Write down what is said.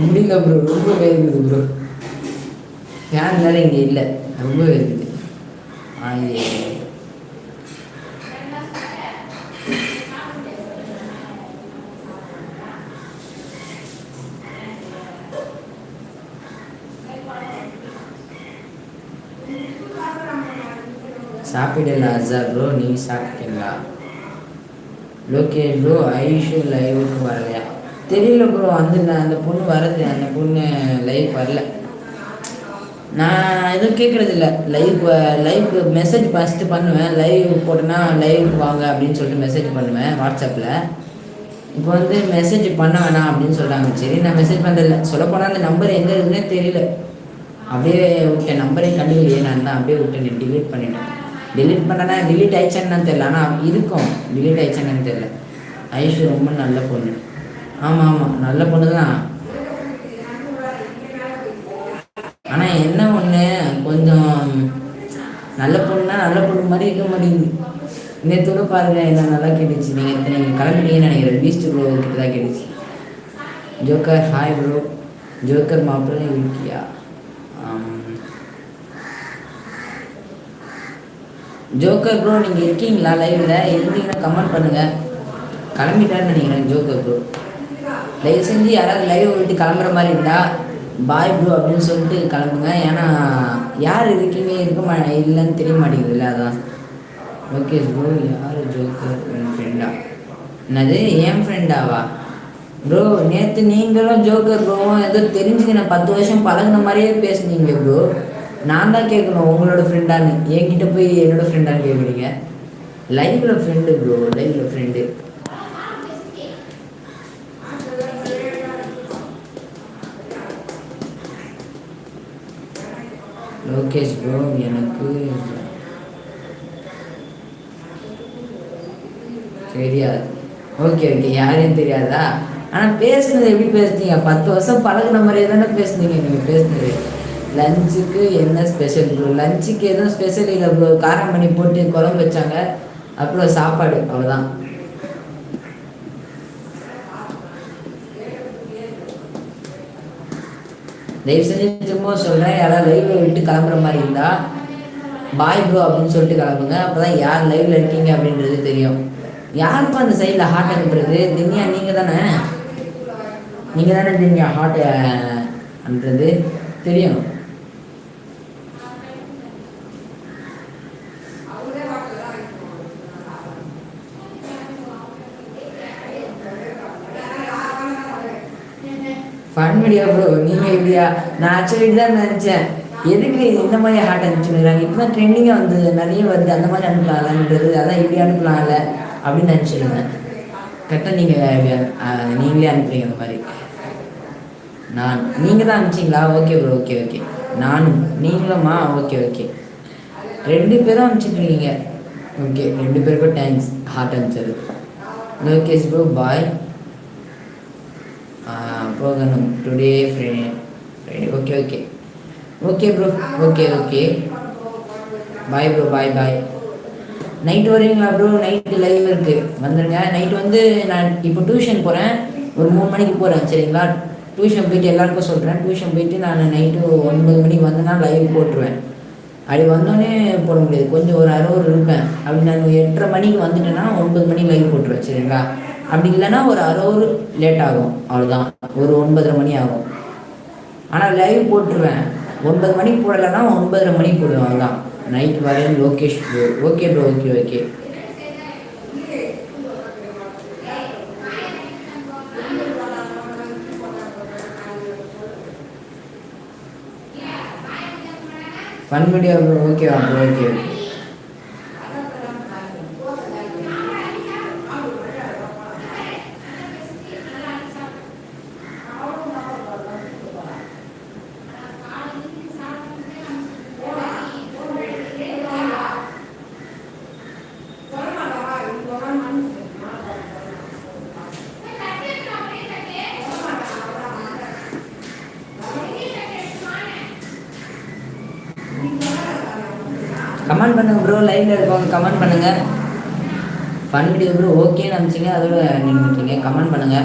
முடியல ப்ரோ ரொம்ப வேகுது bro fan வேறு இங்கே இல்லை. ரொம்ப வேகுது. ஆயே. சாப்பிடலாம் அசா ப்ரோ நீங்கள் சாப்பிட்டீங்களா? லோகேஷ் ப்ரோ ஐஷு லைவுக்கு வரலையா? தெரியல ப்ரோ அந்த அந்த பொண்ணு வரது அந்த பொண்ணு லைவ் வரல. நான் எதுவும் கேட்குறது இல்லை. லைவ் லைவ்க்கு மெசேஜ் ஃபஸ்ட்டு பண்ணுவேன். லைவ் போட்டேன்னா லைவுக்கு வாங்க அப்படின்னு சொல்லிட்டு மெசேஜ் பண்ணுவேன் வாட்ஸ்அப்பில் இப்போ வந்து மெசேஜ் பண்ண வேணாம் அப்படின்னு சொல்கிறாங்க சரி நான் மெசேஜ் பண்ணுறதில்ல சொல்லப்போனால் அந்த நம்பர் எங்கே இருக்குன்னே தெரியல. அப்படியே விட்டேன். நம்பரே கண்டுக்கலையே நான் தான். அப்படியே விட்டேன். டிலீட் பண்ணிட்டேன். டிலீட் பண்ணனா டிலீட் ஆயிடுச்சான்னு தெரியல. ஆனால் இருக்கும். டிலீட் ஆயிடுச்சான்னு தெரியல. ஐஷு ரொம்ப நல்ல பொண்ணு. ஆமாம் ஆமாம் நல்ல பொண்ணு தான் ஆனால் என்ன ஒன்று கொஞ்சம் நல்ல பொண்ணுனா நல்ல பொண்ணு மாதிரி இருக்க மாட்டேங்குது. நேற்று பாருங்க என்ன நல்லா கேட்டுச்சு. நீங்கள் நீங்கள் கிளம்பிட்டீங்கன்னு நினைக்கிறேன். பீஸ்ட் ப்ரோ கிட்ட தான் கேட்டுச்சு. ஜோக்கர் ஹாய் ப்ரோ ஜோக்கர் மாப்பிள்ளை இருக்கியா? ஜோக்கர் ப்ரோ நீங்கள் இருக்கீங்களா லைவில் இருந்தீங்கன்னா கமெண்ட் பண்ணுங்கள் கிளம்பிட்டான்னு நினைக்கிறேன் ஜோக்கர் ப்ரோ தயவு செஞ்சு யாராவது லைவ் விட்டு கிளம்புற மாதிரி இருந்தால் பாய் ப்ரோ அப்படின்னு சொல்லிட்டு கிளம்புங்க. ஏன்னா யார் இருக்கீங்க இருக்க மா இல்லைன்னு தெரிய மாட்டேங்குதுல்ல அதான். ஓகே ப்ரோ யார் ஜோக்கர் என் ஃப்ரெண்டா என்னது? என் ஃப்ரெண்டாவா ப்ரோ நேற்று நீங்களும் ஜோக்கர் ப்ரோவும் ஏதோ தெரிஞ்சுக்கின பத்து வருஷம் பழகுன மாதிரியே பேசுனீங்க ப்ரோ நான் தான் கேட்கணும் உங்களோட ஃப்ரெண்டான்னு என்கிட்ட போய் என்னோட ஃப்ரெண்டான்னு கேட்குறீங்க? லைவில் ஃப்ரெண்டு ப்ரோ லைவில் ஃப்ரெண்டு லோகேஷ் ப்ரோ எனக்கு தெரியாது. ஓகே ஓகே யாரையும் தெரியாதா? ஆனால் பேசுனது எப்படி பேசுனீங்க? பத்து வருஷம் பழகுன மாதிரியே தானே பேசுனீங்க நீங்கள் பேசுனது. லஞ்சுக்கு என்ன ஸ்பெஷல் ப்ரோ லஞ்சுக்கு எதுவும் ஸ்பெஷல் இல்லை ப்ரோ காரம் பண்ணி போட்டு குழம்பு வச்சாங்க. அப்புறம் சாப்பாடு அவ்வளோதான் தயவு செஞ்சு திரும்ப சொல்கிறேன் யாராவது லைவ்ல விட்டு கிளம்புற மாதிரி இருந்தால் பாய் ப்ரோ அப்படின்னு சொல்லிட்டு கிளம்புங்க. அப்போ தான் யார் லைவ்ல இருக்கீங்க அப்படின்றது தெரியும். யாருக்கும் அந்த சைடில் ஹார்ட் அனுப்புறது திவ்யா நீங்கள் தானே? நீங்கள் தானே திவ்யா ஹார்ட் அனுப்புறது தெரியும். ஃபன் ப்ரோ நீங்கள் இப்படியா? நான் ஆக்சுவலி தான் நினச்சேன். எதுக்கு இந்த மாதிரி ஹார்ட் அனுப்பிச்சுருக்காங்க இப்போ தான் ட்ரெண்டிங்காக வந்து நிறைய வருது. அந்த மாதிரி அனுப்பலாம்ன்றது அதான் இப்படி அனுப்பலாம்ல அப்படின்னு நினச்சிருந்தேன். கரெக்டாக நீங்கள் நீங்களே அனுப்புறீங்க அந்த மாதிரி. நான் நீங்கள் தான் அனுப்பிச்சிங்களா? ஓகே ப்ரோ ஓகே ஓகே நானும் நீங்களும்மா? ஓகே ஓகே ரெண்டு பேரும் அனுப்பிச்சிட்ருக்கீங்க ஓகே ரெண்டு பேருக்கும் தேங்க்ஸ் ஹார்ட் அனுப்பிச்சது லோகேஷ் ப்ரோ பாய் போகணும். Today Friday okay okay okay bro okay okay bye bro bye bye night வரீங்களா ப்ரோ நைட்டு லைவ் இருக்குது வந்துடுங்க நைட்டு வந்து நான் இப்போ டியூஷன் போகிறேன் ஒரு மூணு மணிக்கு போகிறேன் சரிங்களா? டியூஷன் போயிட்டு எல்லாருக்கும் சொல்கிறேன் டியூஷன் போயிட்டு நான் நைட்டு ஒன்பது மணிக்கு வந்தேன்னா லைவ் போட்டுருவேன். அப்படி வந்தோடனே போட முடியாது. கொஞ்சம் ஒரு அறுபது இருப்பேன். அப்படி நான் எட்டரை மணிக்கு வந்துட்டேன்னா ஒன்பது மணிக்கு லைவ் போட்டுருவேன் சரிங்களா? அப்படி இல்லைன்னா ஒரு அறுபது லேட் ஆகும். அவ்வளோதான் ஒரு ஒன்பதரை மணி ஆகும். ஆனால் லைவ் போட்டுருவேன். ஒன்பது மணிக்கு போடலைன்னா ஒன்பதரை மணிக்கு போடுவேன். அவ்வளோதான் நைட் வரேன். Lokesh bro okay bro okay okay fun video ஓகேவா ப்ரோ ஓகே ஓகே கமெண்ட் பண்ணுங்க ப்ரோ லைவ்ல இருக்கவங்க கமெண்ட் பண்ணுங்க. ஃபன் வீடியோ ப்ரோ ஓகேன்னு அனுப்பிச்சிங்க அதோட நின்றுட்டீங்க கமெண்ட் பண்ணுங்க.